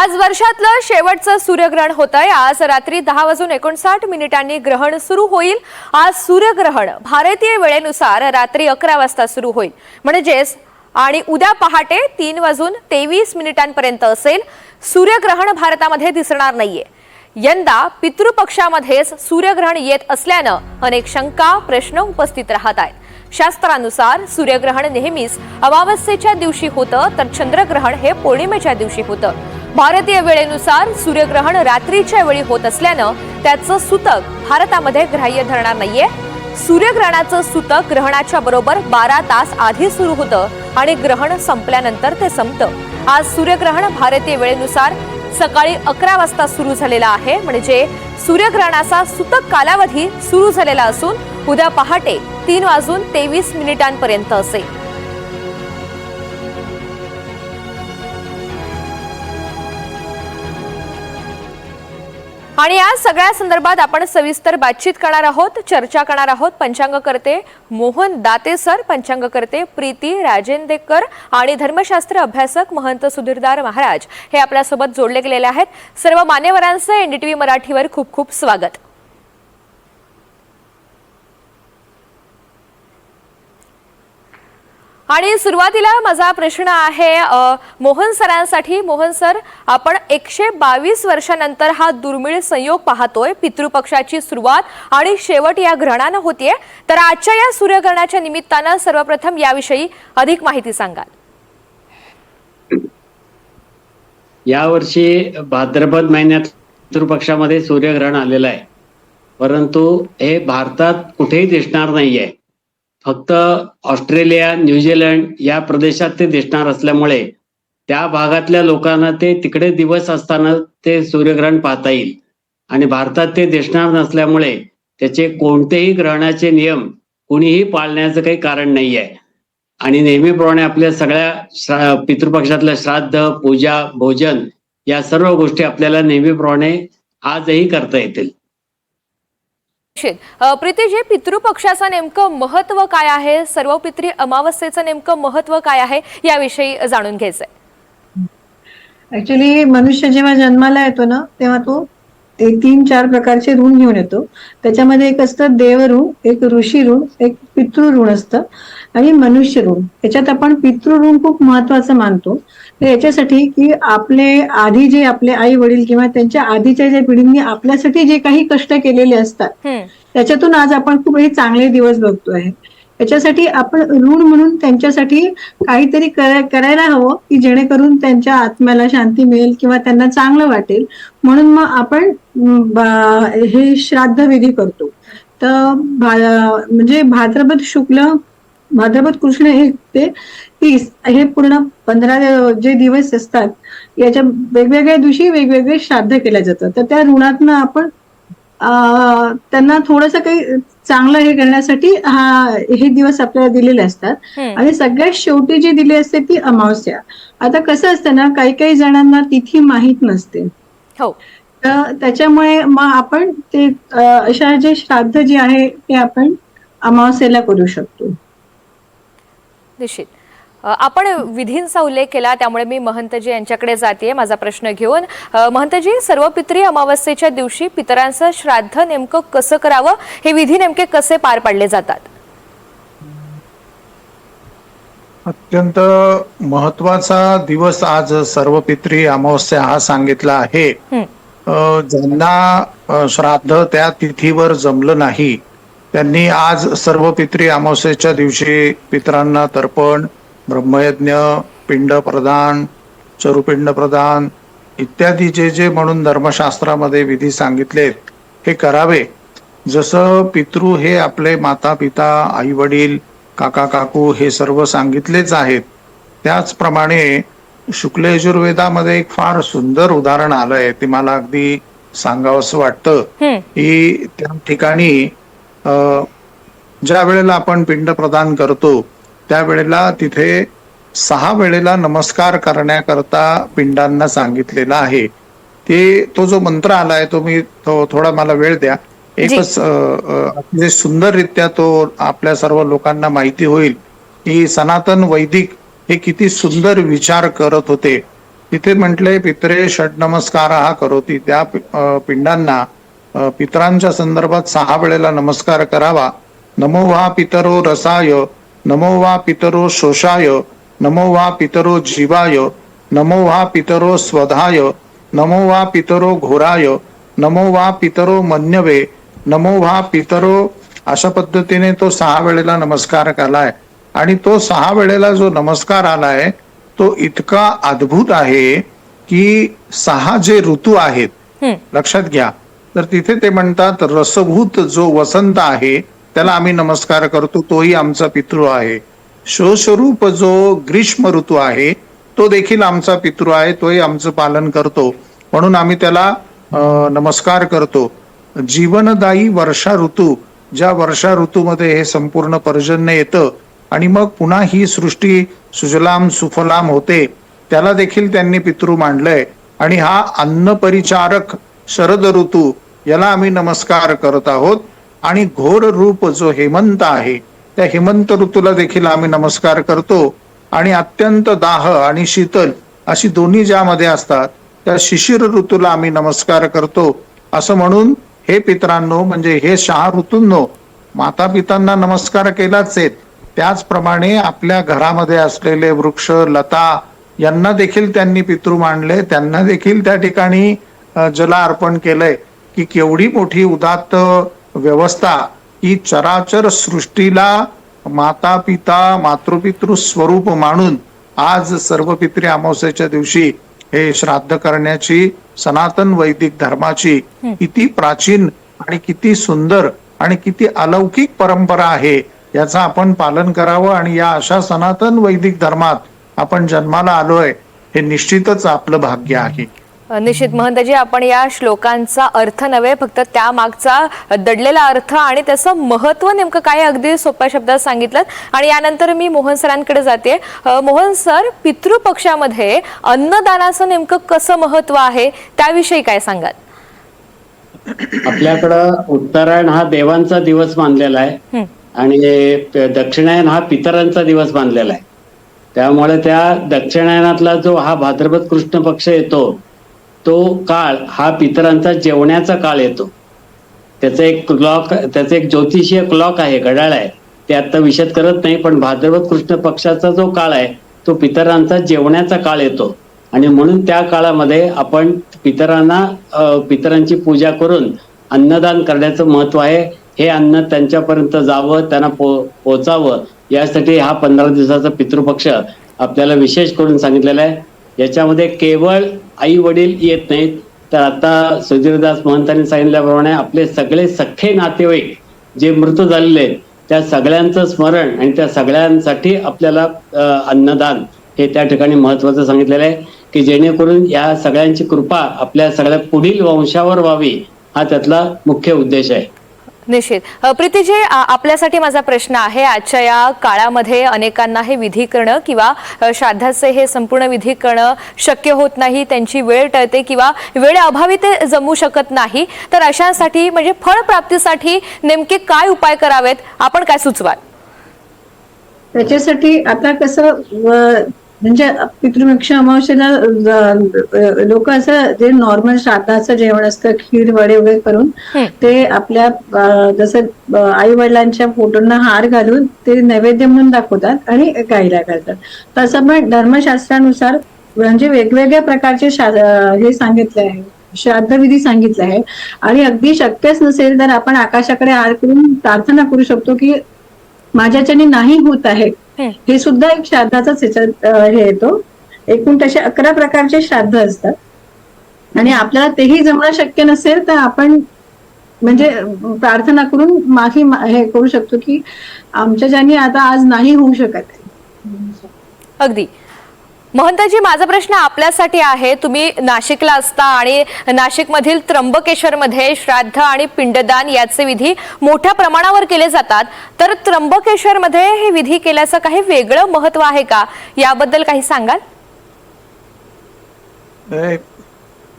आज वर्षातलं शेवटचं सूर्यग्रहण होत आहे आज रात्री दहा वाजून एकोणसाठ मिनिटांनी ग्रहण सुरू होईल. आज सूर्यग्रहण भारतीय वेळेनुसार रात्री अकरा वाजता सुरू होईल. म्हणजेच आणि उद्या पहाटे तीन वाजून तेवीस मिनिटांपर्यंत असेल. सूर्यग्रहण भारतामध्ये दिसणार नाहीये. यंदा पितृपक्षामध्येच सूर्यग्रहण येत असल्यानं अनेक शंका प्रश्न उपस्थित राहत आहेत. शास्त्रानुसार सूर्यग्रहण नेहमीच अमावस्येच्या दिवशी होतं तर चंद्रग्रहण हे पौर्णिमेच्या दिवशी होतं. भारतीय वेळेनुसार सूर्यग्रहण रात्रीच्या वेळी होत असल्यानं त्याचं सूतक भारतामध्ये ग्राह्य धरणार नाहीये. सूर्यग्रहणाचं सूतक ग्रहणाच्या बरोबर बारा तास आधी सुरू होतं आणि ग्रहण संपल्यानंतर ते संपतं. आज सूर्यग्रहण भारतीय वेळेनुसार सकाळी अकरा वाजता सुरू झालेला आहे. म्हणजे सूर्यग्रहणाचा सूतक कालावधी सुरू झालेला असून उद्या पहाटे तीन वाजून तेवीस मिनिटांपर्यंत असेल. आणि या सगळ्या संदर्भात आपण सविस्तर बातचीत करणार आहोत चर्चा करणार आहोत पंचांगकर्ते मोहन दाते सर पंचांगकर्ते प्रीती राजेंदेकर आणि धर्मशास्त्र अभ्यासक महंत सुधीरदार महाराज हे आपल्यासोबत जोडले गेलेले आहेत. सर्व मान्यवरांचं एनडीटीव्ही मराठीवर खूप खूप स्वागत. आणि सुरुवातीला माझा प्रश्न आहे मोहन सरांसाठी. मोहन सर आपण एकशे बावीस वर्षानंतर हा दुर्मिळ संयोग पाहतोय पितृपक्षाची सुरुवात आणि शेवट या ग्रहणानं होतीये. तर आजच्या या सूर्यग्रहणाच्या निमित्तानं सर्वप्रथम याविषयी अधिक माहिती सांगाल. यावर्षी भाद्रपद महिन्यात पितृपक्षामध्ये सूर्यग्रहण आलेलं आहे. परंतु हे भारतात कुठेही दिसणार नाहीये. फक्त ऑस्ट्रेलिया न्यूझीलंड या प्रदेशात ते दिसणार असल्यामुळे त्या भागातल्या लोकांना ते तिकडे दिवस असताना ते सूर्यग्रहण पाहता येईल. आणि भारतात ते दिसणार नसल्यामुळे त्याचे कोणतेही ग्रहणाचे नियम कुणीही पाळण्याचं काही कारण नाही आहे. आणि नेहमीप्रमाणे आपल्या सगळ्या पितृपक्षातल्या श्राद्ध पूजा भोजन या सर्व गोष्टी आपल्याला नेहमीप्रमाणे आजही करता येतील. निश्चित. अ, प्रीतीजी पितृपक्षाचं नेमकं महत्त्व काय आहे? सर्व पितृ अमावस्येचं नेमकं महत्त्व काय आहे? याविषयी जाणून घ्यायचंय. ऍक्च्युली मनुष्य जेव्हा जन्माला येतो ना तेव्हा तो ते तीन चार प्रकारचे ऋण घेऊन येतो. त्याच्यामध्ये एक असतं देव ऋण एक ऋषी ऋण एक पितृ ऋण असतं आणि मनुष्य ऋण याच्यात आपण पितृ ऋण खूप महत्वाचं मानतो. तर याच्यासाठी की आपले आधी जे आपले आई वडील किंवा त्यांच्या आधीच्या ज्या पिढींनी आपल्यासाठी जे काही कष्ट केलेले असतात. त्याच्यातून आज आपण खूप हे चांगले दिवस बघतो आहे त्याच्यासाठी आपण ऋण म्हणून त्यांच्यासाठी काहीतरी करा- करायला हवं की जेणेकरून त्यांच्या आत्म्याला शांती मिळेल किंवा त्यांना चांगलं वाटेल. म्हणून मग आपण हे श्राद्ध विधी करतो. तर म्हणजे भाद्रपद शुक्ल भाद्रपद कृष्ण हे ते तीस हे पूर्ण पंधरा जे दिवस असतात याच्या वेगवेगळ्या दिवशी वेगवेगळे श्राद्ध केलं जातं तर त्या ऋणातनं आपण त्यांना थोडस काही चांगलं हे करण्यासाठी हा हे दिवस आपल्याला दिलेले असतात. आणि सगळ्यात शेवटी जी दिली असते ती अमावस्या. आता कसं असतं ना काही काही जणांना तिथी माहीत नसते. हो. तर त्याच्यामुळे मग आपण ते अशा जे श्राद्ध जे आहे ते आपण अमावस्येला करू शकतो. निश्चित. आपण विधींचा उल्लेख केला त्यामुळे मी महंतजी यांच्याकडे जाते माझा प्रश्न घेऊन. महंतजी सर्व पित्री अमावस्येच्या दिवशी पितरांचं श्राद्ध नेमकं कसं करावं? हे विधी नेमके कसे पार पाडले जातात? अत्यंत महत्त्वाचा दिवस आज सर्व पित्री अमावस्या हा सांगितला आहे. ज्यांना श्राद्ध त्या तिथीवर जमलं नाही त्यांनी आज सर्व पित्री अमावस्येच्या दिवशी पितरांना तर्पण ब्रह्मयज्ञ पिंड प्रदान चरुपिंड प्रदान इत्यादी जे जे म्हणून धर्मशास्त्रामध्ये विधी सांगितलेत हे करावे. जसं पितृ हे आपले माता पिता आई वडील काका काकू हे सर्व सांगितलेच आहेत. त्याचप्रमाणे शुक्ल यजुर्वेदामध्ये एक फार सुंदर उदाहरण आलंय ते मला अगदी सांगावंसं वाटतं. की त्या ठिकाणी अ, ज्या वेळेला आपण पिंड प्रदान करतो त्यावेळेला तिथे सहा वेळेला नमस्कार करण्याकरता पिंडांना सांगितलेला आहे. ते तो जो मंत्र आलाय तो मी तो थोडा मला वेळ द्या. एकच अतिशय सुंदररित्या तो आपल्या सर्व लोकांना माहिती होईल की सनातन वैदिक हे किती सुंदर विचार करत होते. तिथे म्हटले पित्रे षड नमस्कार हा करोती. त्या पिंडांना पितरांच्या संदर्भात सहा वेळेला नमस्कार करावा. नमो वा पितरो रसाय. नमो वा पितरो शोषाय नमो वा पितरो जीवाय नमो वा पितरो स्वधाय नमो वा पितरो घोराय नमो वा पितरो मन्यवे नमो वा पितरो अशा पद्धतीने तो सहा वेळेला नमस्कार केलाय आणि तो सहा वेळेला जो नमस्कार आलाय तो इतका अद्भुत आहे की सहा जे ऋतू आहेत. लक्षात घ्या तर तिथे ते म्हणतात रसभूत जो वसंत आहे त्याला आम्ही नमस्कार करतो. तोही आमचा पितृ आहे. शोस्वरूप जो ग्रीष्म ऋतू आहे तो देखील आमचा पितृ आहे. तोही आमचं पालन करतो. म्हणून आम्ही त्याला नमस्कार करतो. जीवनदायी वर्षा ऋतू ज्या वर्षा ऋतूमध्ये हे संपूर्ण पर्जन्य येतं आणि मग पुन्हा ही सृष्टी सुजलाम सुफलाम होते त्याला देखील त्यांनी पितृ मांडलंय. आणि हा अन्न परिचारक शरद ऋतू याला आम्ही नमस्कार करत आहोत. आणि घोर रूप जो हेमंत आहे त्या हेमंत ऋतूला देखील आम्ही नमस्कार करतो. आणि अत्यंत दाह आणि शीतल अशी दोन्ही ज्यामध्ये असतात त्या शिशिर ऋतूला आम्ही नमस्कार करतो. असं म्हणून हे पितरांनो म्हणजे हे शहा ऋतूंनो माता पितांना नमस्कार केलाच आहेत. त्याचप्रमाणे आपल्या घरामध्ये असलेले वृक्ष लता यांना देखील त्यांनी पितृ मानले. त्यांना देखील त्या ठिकाणी जल जला अर्पण केलंय. की केवढी मोठी उदात्त व्यवस्था ही चराचर सृष्टीला माता पिता मातृपितृ स्वरूप मानून आज सर्व पित्री अमावस्येच्या दिवशी हे श्राद्ध करण्याची सनातन वैदिक धर्माची किती प्राचीन आणि किती सुंदर आणि किती अलौकिक परंपरा आहे याचं आपण पालन करावं आणि या अशा सनातन वैदिक धर्मात आपण जन्माला आलोय हे निश्चितच आपलं भाग्य आहे. निश्चित महंतजी आपण या श्लोकांचा अर्थ नव्हे फक्त त्या मागचा दडलेला अर्थ आणि त्याचं महत्त्व नेमकं काय अगदी सोप्या शब्दात सांगितलं. आणि यानंतर मी मोहन सरांकडे जाते. मोहन सर पितृपक्षामध्ये अन्नदानाचं नेमकं कसं महत्त्व आहे त्याविषयी काय सांगाल? आपल्याकडं उत्तरायण हा देवांचा दिवस मानलेला आहे. आणि दक्षिणायन हा पितरांचा दिवस मानलेला आहे. त्यामुळे त्या दक्षिणायनातला जो हा भाद्रपद कृष्ण पक्ष येतो तो काळ हा पितरांचा जेवण्याचा काळ येतो. त्याचं एक क्लॉक त्याचं एक ज्योतिषीय क्लॉक आहे घड्याळ आहे. ते आता विशद करत नाही पण भाद्रपद कृष्ण पक्षाचा जो काळ आहे तो पितरांचा जेवण्याचा काळ येतो. आणि म्हणून त्या काळामध्ये आपण पितरांना पितरांची पूजा करून अन्नदान करण्याचं महत्त्व आहे. हे अन्न त्यांच्यापर्यंत जावं त्यांना पो पोचावं यासाठी हा पंधरा दिवसाचा पितृपक्ष आपल्याला विशेष करून सांगितलेला आहे. याच्यामध्ये केवळ आई वडील येत नाहीत. तर आता सुधीरदास महंतांनी सांगितल्याप्रमाणे आपले सगळे सख्खे नातेवाईक जे मृत झालेले आहेत त्या सगळ्यांचं स्मरण आणि त्या सगळ्यांसाठी आपल्याला अन्नदान हे त्या ठिकाणी महत्वाचं सांगितलेलं आहे की जेणेकरून या सगळ्यांची कृपा आपल्या सगळ्या पुढील वंशावर व्हावी हा त्यातला मुख्य उद्देश आहे. निश्चित प्रीतीजी आपल्यासाठी माझा प्रश्न आहे. आजच्या या काळामध्ये अनेकांना हे विधी करणं किंवा श्राद्धाचे हे संपूर्ण विधी करणं शक्य होत नाही त्यांची वेळ टळते किंवा वेळ अभावी ते जमू शकत नाही तर अशासाठी म्हणजे फळप्राप्तीसाठी नेमके काय उपाय करावेत? आपण काय सुचवाल? त्याच्यासाठी आता कसं म्हणजे पितृपक्ष अमावस्येला लोक असं जे नॉर्मल श्राद्धाचं जेवण असतं खीर वडे वगैरे करून. ते आपल्या जसं आई वडिलांच्या फोटोंना हार घालून ते नैवेद्य म्हणून दाखवतात आणि गायला घालतात. तसं पण धर्मशास्त्रानुसार म्हणजे वेगवेगळ्या प्रकारचे हे सांगितले आहे श्राद्धविधी सांगितले आहे. आणि अगदी शक्यच नसेल तर आपण आकाशाकडे हार करून प्रार्थना करू शकतो की माझ्याच्याने नाही होत आहे. हं. सुद्धा एक श्राद्धाचाच ह्याच्यात हे येतो. एकूण तसे अकरा प्रकारचे श्राद्ध असतात. आणि आपल्याला तेही जमणं शक्य नसेल तर आपण म्हणजे प्रार्थना करून माफी हे करू शकतो की आमच्या ज्यांनी आता आज नाही होऊ शकत. अगदी. महंतजी माझा प्रश्न आपल्यासाठी आहे. तुम्ही नाशिकला असता आणि नाशिकमधील त्र्यंबकेश्वरमध्ये श्राद्ध आणि पिंडदान याचे विधी मोठ्या प्रमाणावर केले जातात. तर त्र्यंबकेश्वरमध्ये हे विधी केल्याचं काही वेगळं महत्त्व आहे का? याबद्दल काही सांगाल?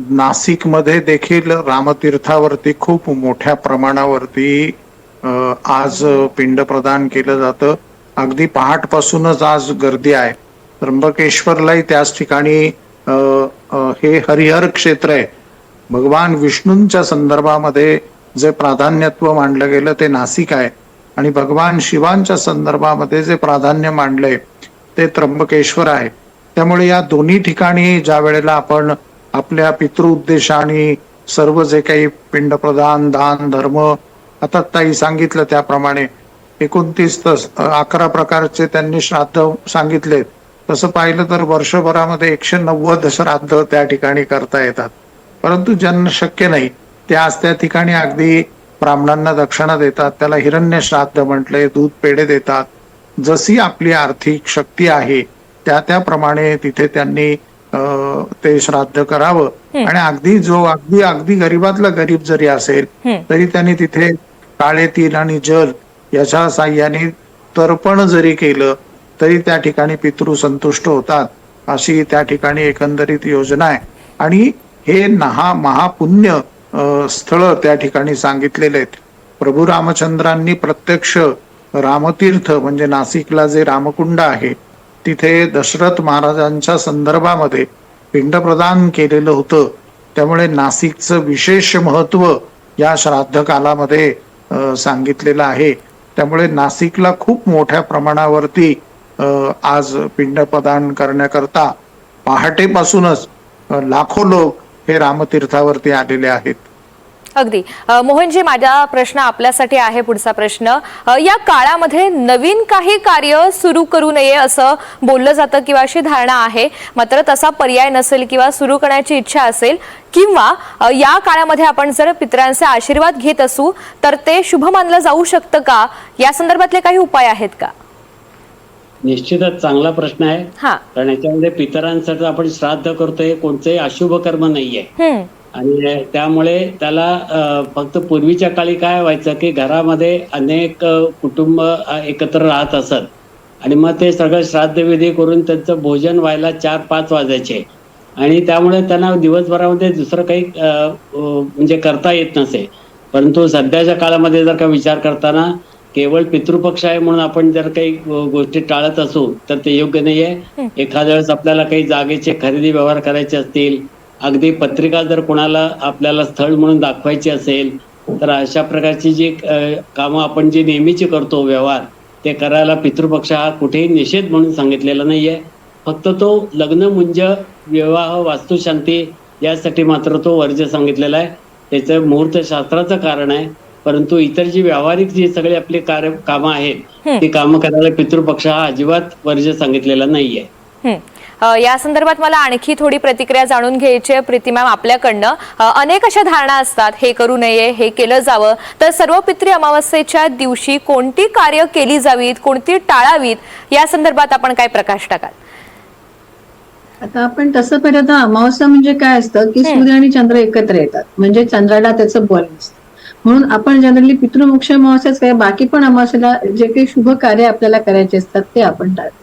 नाशिकमध्ये देखील रामतीर्थावरती खूप मोठ्या प्रमाणावरती आज पिंड प्रदान केलं जातं. अगदी पहाटपासूनच आज गर्दी आहे. त्र्यंबकेश्वरलाही त्याच ठिकाणी हे हरिहर क्षेत्र आहे. भगवान विष्णूंच्या संदर्भामध्ये जे प्राधान्यत्व मांडलं गेलं ते नाशिक आहे. आणि भगवान शिवांच्या संदर्भामध्ये जे प्राधान्य मांडलंय ते त्र्यंबकेश्वर आहे. त्यामुळे या दोन्ही ठिकाणी ज्या वेळेला आपण आपल्या पितृउद्देशाने सर्व जे काही पिंडप्रदान दान धर्म आता ताई सांगितलं त्याप्रमाणे एकोणतीस अकरा प्रकारचे त्यांनी श्राद्ध सांगितलेत. तसं पाहिलं तर वर्षभरामध्ये एकशे नव्वद श्राद्ध त्या ठिकाणी करता येतात. परंतु ज्यांना शक्य नाही. ते आज त्या ठिकाणी अगदी ब्राह्मणांना दक्षिणा देतात. त्याला हिरण्य श्राद्ध म्हटले दूध पेढे देतात. जशी आपली आर्थिक शक्ती आहे त्या त्याप्रमाणे तिथे त्यांनी ते श्राद्ध करावं. आणि अगदी जो अगदी अगदी गरीबातला गरीब जरी असेल तरी त्यांनी तिथे काळे तीन आणि जल याच्या साह्याने तर्पण जरी केलं तरी त्या ठिकाणी पितृ संतुष्ट होतात अशी त्या ठिकाणी एकंदरीत योजना आहे. आणि हे नहा महापुण्य स्थळ त्या ठिकाणी सांगितलेले आहेत. प्रभू रामचंद्रांनी प्रत्यक्ष रामतीर्थ म्हणजे नाशिकला जे रामकुंड आहे तिथे दशरथ महाराजांच्या संदर्भामध्ये पिंडप्रदान केलेलं होतं. त्यामुळे नाशिकचं विशेष महत्त्व या श्राद्ध कालामध्ये सांगितलेलं आहे. त्यामुळे नाशिकला खूप मोठ्या प्रमाणावरती आज पिंडप्रदान करण्याकरता पहाटेपासूनच लाखो लोक हे रामतीर्थावरती आलेले आहेत. अगदी. मोहनजी माझा प्रश्न आपल्यासाठी आहे पुढचा प्रश्न. या काळामध्ये नवीन काही कार्य सुरू करू नये असं बोललं जातं किंवा अशी धारणा आहे. मात्र तसा पर्याय नसेल किंवा सुरू करण्याची इच्छा असेल किंवा या काळामध्ये आपण जर पितरांचे आशीर्वाद घेत असू तर ते शुभ मानलं जाऊ शकतं का? या संदर्भातले काही उपाय आहेत का? निश्चितच चांगला प्रश्न आहे. हा. कारण याच्यामध्ये पितरांसाठी आपण श्राद्ध करतोय कोणतंही अशुभ कर्म नाहीये. हम्म. आणि त्यामुळे त्याला अ, फक्त पूर्वीच्या काळी काय व्हायचं की घरामध्ये अनेक अ, कुटुंब अ, एकत्र राहत असत. आणि मग ते सगळं श्राद्धविधी करून त्यांचं भोजन व्हायला चार पाच वाजायचे. आणि त्यामुळे त्यांना दिवसभरामध्ये दुसरं काही अ, अ, म्हणजे करता येत नसे. परंतु सध्याच्या काळामध्ये जर का विचार करताना केवळ पितृपक्ष आहे म्हणून आपण जर काही गोष्टी टाळत असू तर ते योग्य नाहीये. एखाद्या वेळेस आपल्याला काही जागेचे खरेदी व्यवहार करायचे असतील अगदी पत्रिका जर कोणाला आपल्याला स्थळ म्हणून दाखवायची असेल तर अशा प्रकारची जी कामं आपण जी नेहमीची करतो व्यवहार ते करायला पितृपक्ष हा कुठेही निषेध म्हणून सांगितलेला नाहीये. फक्त तो लग्न मुंज विवाह वास्तुशांती यासाठी मात्र तो वर्ज सांगितलेला आहे. त्याचं मुहूर्त शास्त्राचं कारण आहे. परंतु इतर जी व्यावहारिक जी सगळी आपली कार्य कामं आहेत ती कामं करायला पितृपक्ष हा अजिबात वर्ज सांगितलेला नाहीये. हं. या संदर्भात मला आणखी थोडी प्रतिक्रिया जाणून घ्यायची आहे प्रीती मॅम आपल्याकडनं. अनेक अशा धारणा असतात हे करू नये हे केलं जावं तर सर्व पित्री अमावस्येच्या दिवशी कोणती कार्य केली जावीत कोणती टाळावीत या संदर्भात आपण काय प्रकाश टाकाल? आता आपण तसं पाहिलं तर अमावस्या म्हणजे काय असतं की सूर्य आणि चंद्र एकत्र येतात. म्हणजे चंद्राला त्याचं बल नसतं म्हणून आपण जनरली पितृमोक्ष अमावस्याच काय बाकी पण अमावस्याला जे काही शुभ कार्य आपल्याला करायचे असतात ते आपण टाळतो.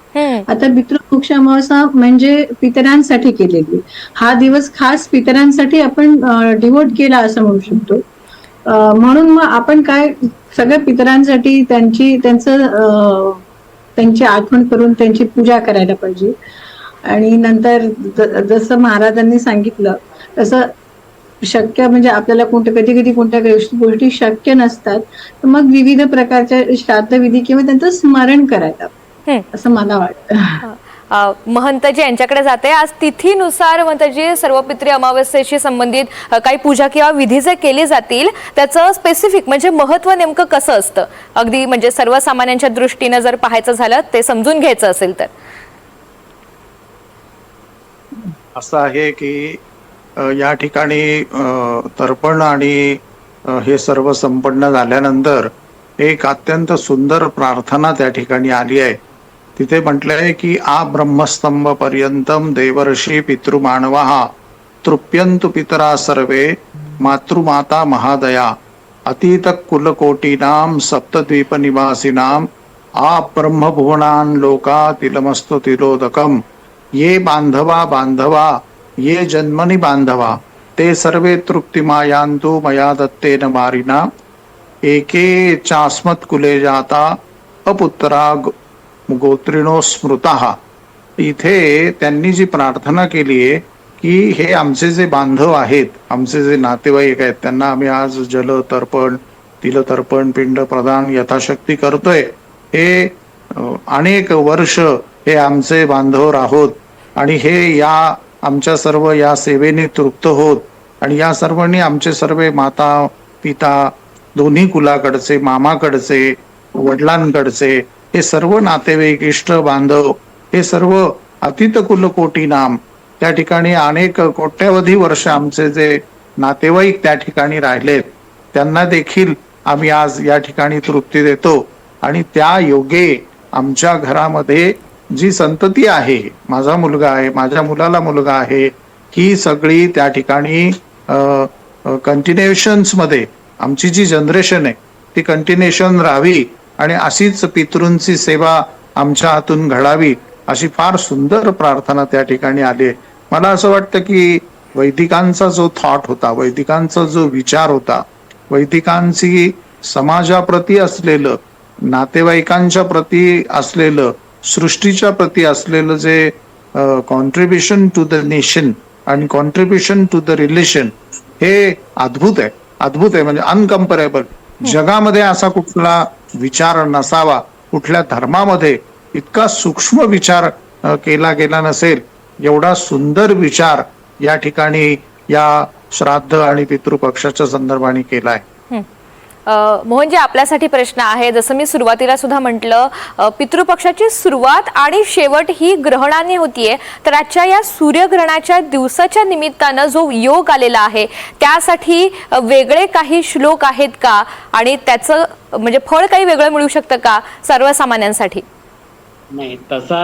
आता पितृमोक्ष अमावस्या म्हणजे पितरांसाठी केलेली. हा दिवस खास पितरांसाठी आपण डिवोट केला असं म्हणू शकतो. म्हणून मग आपण काय सगळ्या पितरांसाठी त्यांची त्यांचं त्यांची आठवण करून त्यांची पूजा करायला पाहिजे. आणि नंतर जसं महाराजांनी सांगितलं तसं शक्य म्हणजे आपल्याला कोणत्या कधी कधी कोणत्या गोष्टी गोष्टी शक्य नसतात. तर मग विविध प्रकारच्या श्राद्धविधी किंवा त्यांचं स्मरण करायला. असं मला वाटतं. महंतजी यांच्याकडे जाते. आज तिथीनुसार महंतजी सर्व पित्री अमावस्येशी संबंधित काही पूजा किंवा विधी जे केली जातील त्याचं स्पेसिफिक म्हणजे महत्त्व नेमकं कसं असतं? अगदी म्हणजे सर्वसामान्यांच्या दृष्टीनं जर पाहायचं झालं ते समजून घ्यायचं असेल तर. असं आहे की या ठिकाणी तर्पण आणि हे सर्व संपन्न झाल्यानंतर एक अत्यंत सुंदर प्रार्थना त्या ठिकाणी आली आहे. तिथे म्हटलंय की आ ब्रह्मस्तंभ पर्यंतम देवर्षी पितृमानवा तृप्यंतु पितरा सर्वे मातृमाता महादया अतीत कुलकोटीनाम सप्तद्वीप निवासिनाम आ ब्रह्मभुवनान लोका तिलमस्त तिलोदकम ये बांधवा बांधवा ये जन्मनी बांधवा ते सर्वे तृप्तिमायांतु मया दत्तेन मारिना एके चास्मत कुले जाता अपुत्रा गो- गोत्रिणो स्मृता। इथे त्यांनी जी प्रार्थना केली आहे की हे आमचे जे बांधव आहेत आमचे जे नातेवाईक आहेत त्यांना आम्ही आज जल तर्पण तिल तर्पण पिंड प्रदान यथाशक्ती करतोय. हे अनेक वर्ष हे आमचे बांधव राहोत आणि हे या आमच्या सर्व या सेवेने तृप्त होत आणि या सर्वांनी आमचे सर्व माता पिता दोन्ही कुलाकडचे मामाकडचे वडिलांकडचे हे सर्व नातेवाईक इष्ट बांधव हे सर्व अतित कुलकोटी नाम त्या ठिकाणी अनेक कोट्यावधी वर्ष आमचे जे नातेवाईक त्या ठिकाणी राहिलेत त्यांना देखील आम्ही आज या ठिकाणी तृप्ती देतो. आणि त्या योगे आमच्या घरामध्ये जी संतती आहे माझा मुलगा आहे माझ्या मुलाला मुलगा आहे ही सगळी त्या ठिकाणी कंटिन्युएशन्समध्ये आमची जी जनरेशन आहे ती कंटिन्युएशन राहावी आणि अशीच पितृंची सेवा आमच्या हातून घडावी अशी फार सुंदर प्रार्थना त्या ठिकाणी आली आहे. मला असं वाटतं की वैदिकांचा जो थॉट होता वैदिकांचा जो विचार होता वैदिकांची समाजाप्रती असलेलं नातेवाईकांच्या प्रती असलेलं सृष्टीच्या प्रती असलेलं जे कॉन्ट्रीब्युशन टू द नेशन आणि कॉन्ट्रीब्युशन टू द रिलेशन हे अद्भुत आहे. अद्भुत आहे. म्हणजे अनकम्परेबल जगामध्ये असा कुठला विचार नसावा कुठल्या धर्मामध्ये इतका सूक्ष्म विचार केला गेला नसेल एवढा सुंदर विचार या ठिकाणी या श्राद्ध आणि पितृपक्षाच्या संदर्भाने केलाय हं. मोहनजी आपल्यासाठी प्रश्न आहे. जसं मी सुरुवातीला सुद्धा म्हटलं पितृपक्षाची सुरुवात आणि शेवट ही ग्रहणाने होतीये. तर आजच्या या सूर्यग्रहणाच्या दिवसाच्या निमित्तानं जो योग आलेला आहे त्यासाठी वेगळे काही श्लोक आहेत का? आणि त्याचं म्हणजे फळ काही वेगळं मिळू शकतं का सर्वसामान्यांसाठी? नाही तसा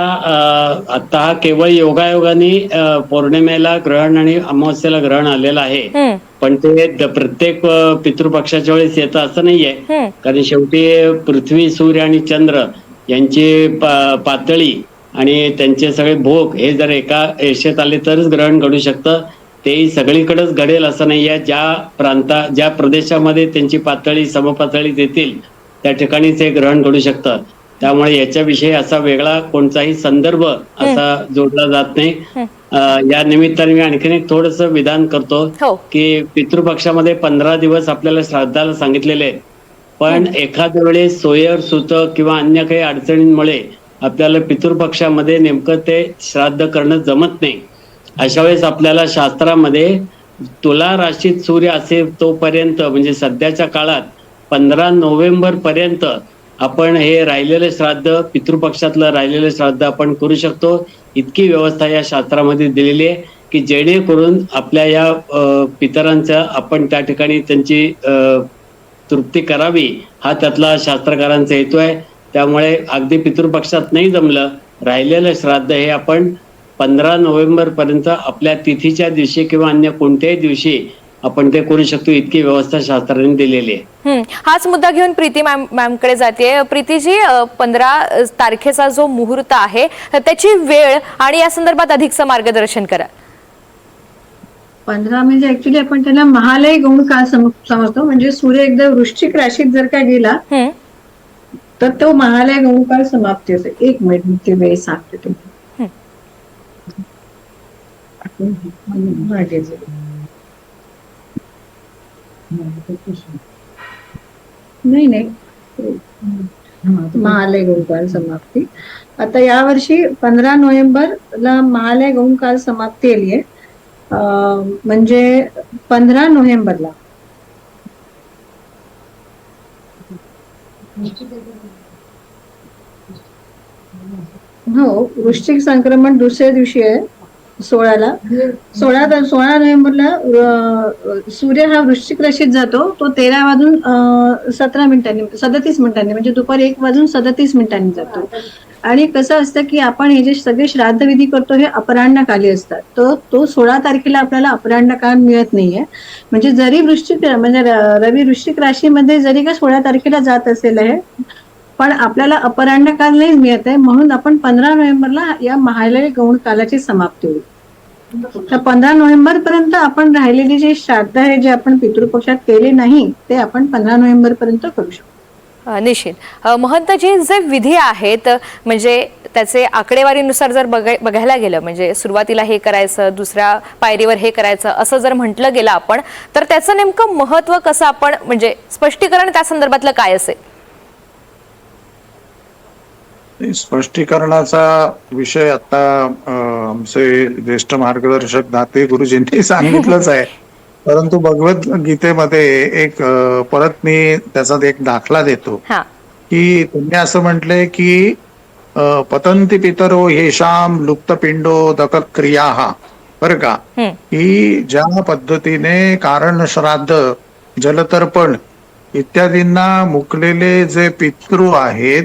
आता हा केवळ योगायोगाने पौर्णिमेला ग्रहण आणि अमावस्येला ग्रहण आलेलं आहे. पण ते प्रत्येक पितृपक्षाच्या वेळेस येतं असं नाहीये. कारण शेवटी पृथ्वी सूर्य आणि चंद्र यांची पातळी आणि त्यांचे सगळे भोग हे जर एका रेषेत आले तरच ग्रहण घडू शकतं. तेही सगळीकडेच घडेल असं नाहीये. ज्या प्रांता ज्या प्रदेशामध्ये त्यांची पातळी समपातळीत येतील त्या ठिकाणीच हे ग्रहण घडू शकतं. त्यामुळे याच्याविषयी असा वेगळा कोणताही संदर्भ असा जोडला जात नाही. या निमित्ताने मी आणखीन एक थोडस विधान करतो हो. की पितृपक्षामध्ये पंधरा दिवस आपल्याला श्राद्धाला सांगितलेले आहेत. पण एखाद्या वेळेस सोयर सुत किंवा अन्य काही अडचणींमुळे आपल्याला पितृपक्षामध्ये नेमकं ते श्राद्ध करणं जमत नाही. अशा वेळेस आपल्याला शास्त्रामध्ये तुला राशीत सूर्य असेल तोपर्यंत म्हणजे सध्याच्या काळात पंधरा नोव्हेंबर पर्यंत आपण हे राहिलेले श्राद्ध पितृपक्षातलं राहिलेले श्राद्ध आपण करू शकतो. इतकी व्यवस्था या शास्त्रामध्ये दिलेली आहे की जेणेकरून आपल्या या पितरांचं आपण त्या ठिकाणी त्यांची तृप्ती करावी हा त्यातला शास्त्रकारांचा हेतू आहे. त्यामुळे अगदी पितृपक्षात नाही जमलं राहिलेलं श्राद्ध हे आपण पंधरा नोव्हेंबर पर्यंत आपल्या तिथीच्या दिवशी किंवा अन्य कोणत्याही दिवशी आपण ते करू शकतो इतकी व्यवस्था शास्त्राने दिलेली आहे. हं. हाच मुद्दा घेऊन प्रीती मॅम मॅमकडे जाते प्रीतीजी पंधरा तारखेचा जो मुहूर्त आहे त्याची वेळ आणि या संदर्भात अधिकचं मार्गदर्शन करा. पंधरा म्हणजे ऍक्च्युली आपण त्याला महालय गौण काळ सम- समजतो. म्हणजे सूर्य एकदा वृश्चिक राशीत जर का गेला हं. तर तो महालय गौण काळ समाप्ती होते. एक मिनिट मी ते वेळ सांगते जाऊ. नाही नाही. महालय गौण समाप्ती. आता यावर्षी पंधरा नोव्हेंबरला महालय गौण समाप्ती आली आहे. अं, म्हणजे पंधरा नोव्हेंबरला. हो वृश्चिक संक्रमण दुसऱ्या दिवशी आहे. सोळाला. सोळा सोळा नोव्हेंबरला सूर्य हा वृश्चिक राशीत जातो. तो तेरा वाजून सतरा मिनिटांनी सदतीस मिनिटांनी म्हणजे दुपारी एक वाजून सदतीस मिनिटांनी जातो. आणि कसं असतं की आपण हे जे सगळे श्राद्ध विधी करतो हे अपराह्नकाली असतात. तर तो सोळा तारखेला आपल्याला अपराह्न काळ मिळत नाहीये. म्हणजे जरी वृश्चिक म्हणजे रवी वृश्चिक राशीमध्ये जरी का सोळा तारखेला जात असेल आहे पण आपल्याला अपराह्न काल नाही मिळत आहे म्हणून आपण पंधरा नोव्हेंबरला या महालय गौण कालाची समाप्ती होईल. तर पंधरा नोव्हेंबर पर्यंत आपण राहिलेली जी श्राद्ध आहे जे आपण पितृपक्षात केले नाही ते आपण पंधरा नोव्हेंबर पर्यंत करू शकतो. निश्चित. महंतजी जे विधी आहेत म्हणजे त्याचे आकडेवारीनुसार जर बघाय बघायला गेलं म्हणजे सुरुवातीला हे करायचं दुसऱ्या पायरीवर हे करायचं असं जर म्हटलं गेलं आपण तर त्याचं नेमकं महत्त्व कसं आपण म्हणजे स्पष्टीकरण त्या संदर्भातलं काय असेल? स्पष्टीकरणाचा विषय आता आमचे ज्येष्ठ मार्गदर्शक दाते गुरुजींनी सांगितलंच आहे. परंतु भगवद्गीतेमध्ये एक अं, परत मी त्याचा एक दाखला देतो. हा. की त्यांनी असं म्हटलंय की पतंती पितरो हेशाम लुप्तपिंडो दक क्रिया बरं का. की ज्या पद्धतीने कारण श्राद्ध जलतर्पण इत्यादींना मुकलेले जे पितृ आहेत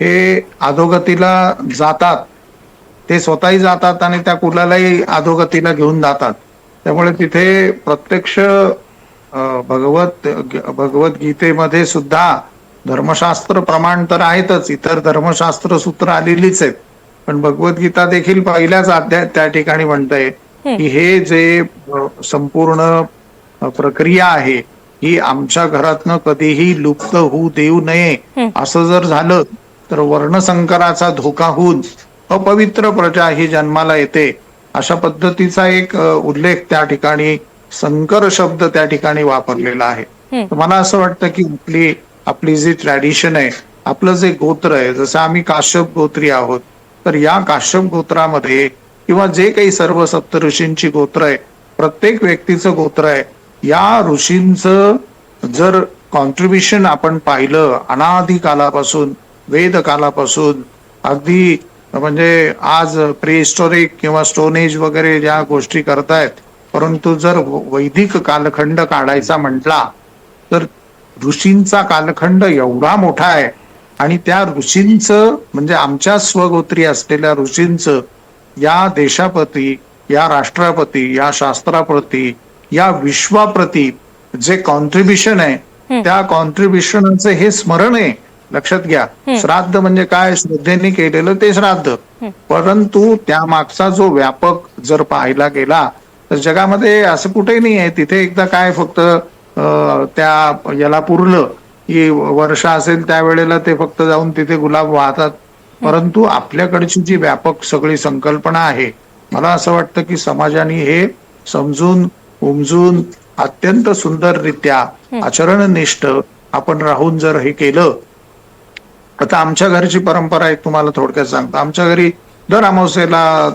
हे अधोगतीला जातात. ते स्वतःही जातात आणि त्या कुलालाही अधोगतीला घेऊन जातात. त्यामुळे तिथे प्रत्यक्ष भगवत भगवद्गीतेमध्ये सुद्धा धर्मशास्त्र प्रमाण तर आहेतच. इतर धर्मशास्त्र सूत्र आलेलीच आहेत. पण भगवद्गीता देखील पहिल्याच अध्यायात त्या ठिकाणी म्हणतंय की हे जे संपूर्ण प्रक्रिया आहे ही आमच्या घरातनं कधीही लुप्त होऊ देऊ नये असं जर झालं तर वर्णसंकराचा धोका होऊन अपवित्र प्रजा ही जन्माला येते. अशा पद्धतीचा एक उल्लेख त्या ठिकाणी संकर शब्द त्या ठिकाणी वापरलेला आहे. मला असं वाटतं की आपली आपली जी ट्रॅडिशन आहे आपलं जे गोत्र आहे जसं आम्ही काश्यप गोत्री आहोत तर या काश्यप गोत्रामध्ये किंवा जे काही सर्व सप्तऋषींची गोत्र आहे प्रत्येक व्यक्तीचं गोत्र आहे या ऋषींचं जर कॉन्ट्रीब्युशन आपण पाहिलं अनादी कालापासून वेद कालापासून अगदी म्हणजे आज प्रिहिस्टोरिक किंवा स्टोन एज वगैरे ज्या गोष्टी करतायत परंतु जर वैदिक कालखंड काढायचा म्हटला तर ऋषींचा कालखंड एवढा मोठा आहे. आणि त्या ऋषींचं म्हणजे आमच्या स्वगोत्री असलेल्या ऋषींचं या देशाप्रती या राष्ट्राप्रती या शास्त्राप्रती या विश्वाप्रती जे कॉन्ट्रीब्युशन आहे त्या कॉन्ट्रीब्युशनचं हे स्मरण आहे. लक्षात घ्या. श्राद्ध म्हणजे काय? श्रद्धेने केलेलं ते श्राद्ध. परंतु त्या मागचा जो व्यापक जर पाहायला गेला तर जगामध्ये असं कुठेही नाही आहे. तिथे एकदा काय फक्त त्या याला पुरलं की वर्ष असेल त्यावेळेला ते फक्त जाऊन तिथे गुलाब वाहतात. परंतु आपल्याकडची जी व्यापक सगळी संकल्पना आहे मला असं वाटतं की समाजाने हे समजून उमजून अत्यंत सुंदररित्या आचरणनिष्ठ आपण राहून जर हे केलं आता आमच्या घरची परंपरा एक तुम्हाला थोडक्यात सांगतो. आमच्या घरी दर अमावस्येला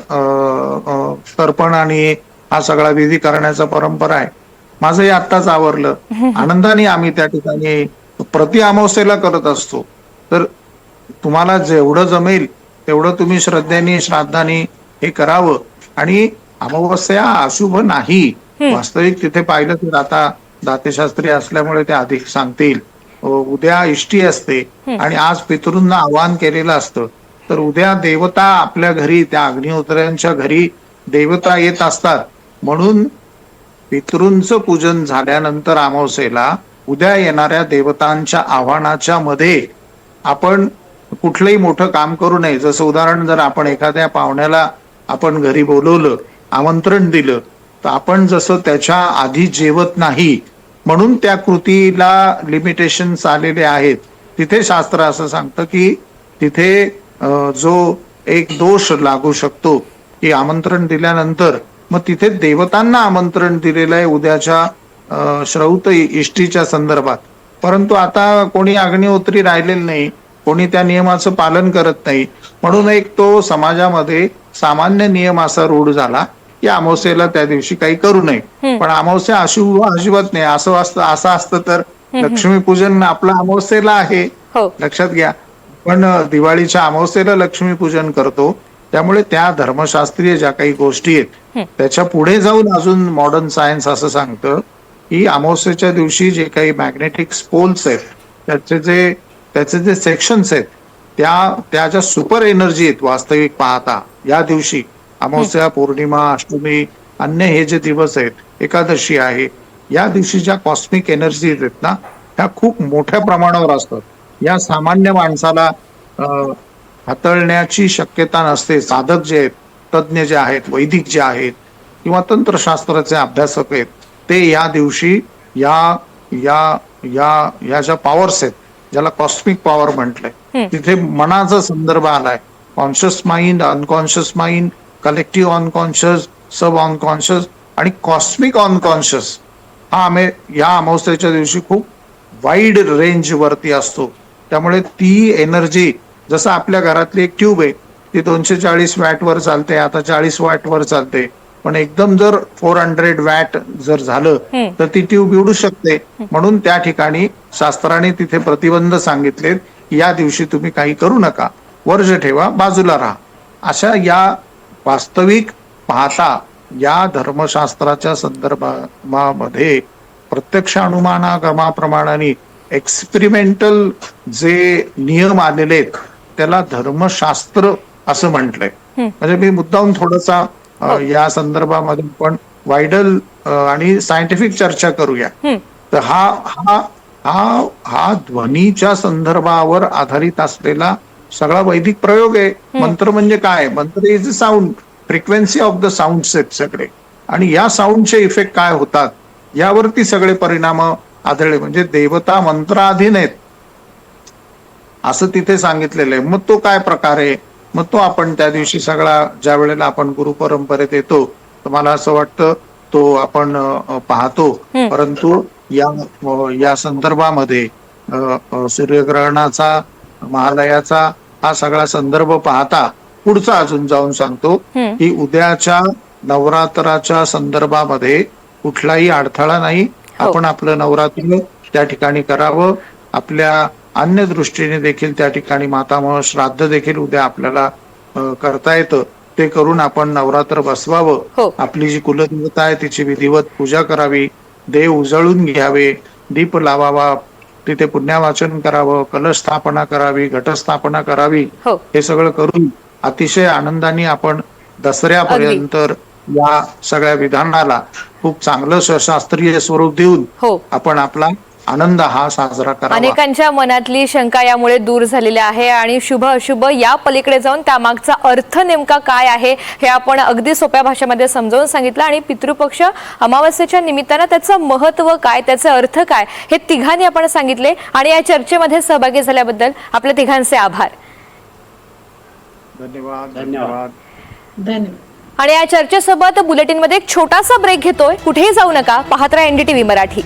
तर्पण आणि हा सगळा विधी करण्याचा परंपरा आहे. माझंही आत्ताच आवरलं. आनंदाने आम्ही त्या ठिकाणी प्रति अमावस्येला करत असतो. तर तुम्हाला जेवढं जमेल तेवढं तुम्ही श्रद्धेने श्राद्धाने हे करावं. आणि अमावस्या अशुभ नाही. वास्तविक तिथे पाहिलं तर आता दातेशास्त्री असल्यामुळे ते अधिक सांगतील. उद्या इष्टी असते आणि आज पितृंना आवाहन केलेलं असतं. तर उद्या देवता आपल्या घरी त्या अग्निहोत्र्यांच्या घरी देवता येत असतात. म्हणून पितृंचं पूजन झाल्यानंतर अमावस्येला उद्या येणाऱ्या देवतांच्या आव्हानाच्या मध्ये आपण कुठलंही मोठं काम करू नये. जसं उदाहरण जर आपण एखाद्या पाहुण्याला आपण घरी बोलवलं आमंत्रण दिलं तर आपण जसं त्याच्या आधी जेवत नाही म्हणून त्या कृतीला लिमिटेशन्स आलेले आहेत. तिथे शास्त्र असं सांगतं की तिथे जो एक दोष लागू शकतो की आमंत्रण दिल्यानंतर मग तिथे देवतांना आमंत्रण दिलेलं आहे उद्याच्या श्रौत इष्टीच्या संदर्भात. परंतु आता कोणी अग्निहोत्री राहिलेलं नाही कोणी त्या नियमाचं पालन करत नाही म्हणून एक तो समाजामध्ये सामान्य नियम असा रूढ झाला की अमावस्येला त्या दिवशी काही करू नये. पण अमावस्या अशुभ अजिबात नाही. असं असतं असं असतं तर लक्ष्मीपूजन आपलं अमावस्येला आहे. हो. लक्षात घ्या. पण दिवाळीच्या अमावस्येला लक्ष्मीपूजन करतो. त्यामुळे त्या धर्मशास्त्रीय ज्या काही गोष्टी आहेत त्याच्या पुढे जाऊन अजून मॉडर्न सायन्स असं सांगतं की अमावस्येच्या दिवशी जे काही मॅग्नेटिक स्पोल्स आहेत त्याचे जे त्याचे जे सेक्शन्स आहेत त्या त्या ज्या सुपर एनर्जी आहेत वास्तविक पाहता या दिवशी अमावस्या पौर्णिमा अष्टमी अन्य हे जे दिवस आहेत एकादशी आहे या दिवशी ज्या कॉस्मिक एनर्जी आहेत ना ह्या खूप मोठ्या प्रमाणावर असतात. या सामान्य माणसाला हाताळण्याची शक्यता नसते. साधक जे आहेत तज्ज्ञ जे आहेत वैदिक जे आहेत किंवा तंत्रशास्त्राचे अभ्यासक आहेत ते या दिवशी या या या या ज्या पॉवर्स आहेत ज्याला कॉस्मिक पॉवर म्हटलंय तिथे मनाचा संदर्भ आलाय. Conscious mind unconscious mind collective unconscious sub unconscious आणि कॉस्मिक अनकॉन्शियस हा आम्ही या अमावस्येच्या दिवशी खूप वाईड रेंज वरती असतो. त्यामुळे ती एनर्जी जसं आपल्या घरातली एक ट्यूब आहे ती दोनशे चाळीस वॅट वर चालते आता चाळीस वॅट वर चालते. पण एकदम जर फोर हंड्रेड वॅट जर झालं. तर ती ट्यूब उडू शकते. म्हणून त्या ठिकाणी शास्त्राने तिथे प्रतिबंध सांगितलेत या दिवशी तुम्ही काही करू नका. वर्ज ठेवा बाजूला राहा. अशा या वास्तविक पाहता या धर्मशास्त्राच्या संदर्भामध्ये प्रत्यक्ष अनुमानागमाप्रमाणे एक्सपेरिमेंटल जे नियम आलेले आहेत त्याला धर्मशास्त्र असं म्हटलंय. म्हणजे मी मुद्दाम थोडासा अ, या संदर्भामध्ये पण वायडल आणि सायंटिफिक चर्चा करूया. तर हा हा हा हा ध्वनीच्या संदर्भावर आधारित असलेला सगळा वैदिक प्रयोग आहे. मंत्र म्हणजे काय? मंत्र is sound frequency of the sound आहेत सगळे. आणि या साऊंडचे इफेक्ट काय होतात? यावरती सगळे परिणाम आढळले. म्हणजे देवता मंत्राधीन आहेत. असं तिथे सांगितलेलं आहे. मग तो काय प्रकार आहे? मग तो आपण त्या दिवशी सगळा ज्या वेळेला आपण गुरु परंपरेत येतो तर मला असं वाटतं तो आपण अ, पाहतो. परंतु या अ, या संदर्भामध्ये अ, अ, सूर्यग्रहणाचा महालयाचा हा सगळा संदर्भ पाहता पुढचा अजून जाऊन सांगतो. की उद्याच्या नवरात्राच्या संदर्भामध्ये कुठलाही अडथळा नाही. हो. आपण आपलं नवरात्र त्या ठिकाणी करावं. आपल्या अन्य दृष्टीने देखील त्या ठिकाणी मातामह श्राद्ध देखील उद्या आपल्याला करता येतं. ते करून आपण नवरात्र बसवावं. हो. आपली जी कुलदेवता आहे तिची विधिवत पूजा करावी. देव उजळून घ्यावे. दीप लावावा. तिथे पुण्यावाचन करावं कलश स्थापना करावी घटस्थापना करावी हो. हे सगळं करून अतिशय आनंदाने आपण दसऱ्यापर्यंत या सगळ्या विधानाला खूप चांगलं शास्त्रीय स्वरूप देऊन हो. आपण आपला आनंद हा साजरा करावा. अनेकांच्या मनातली शंका यामुळे दूर झालेली आहे आणि शुभ अशुभ या पलीकडे जाऊन त्यामागचा अर्थ नेमका काय आहे हे आपण अगदी सोप्या भाषेमध्ये समजावून सांगितलं आणि पितृपक्ष अमावस्येच्या निमित्तानं त्याचं महत्त्व काय त्याचे अर्थ काय हे तिघांनी आपण सांगितले आणि या चर्चेमध्ये सहभागी झाल्याबद्दल आपल्या तिघांचे आभार. धन्यवाद धन्यवाद. धन्यवाद. आणि या चर्चेसोबत बुलेटिनमध्ये एक छोटासा ब्रेक घेतोय. कुठेही जाऊ नका. पाहत राहा एनडीटीव्ही मराठी.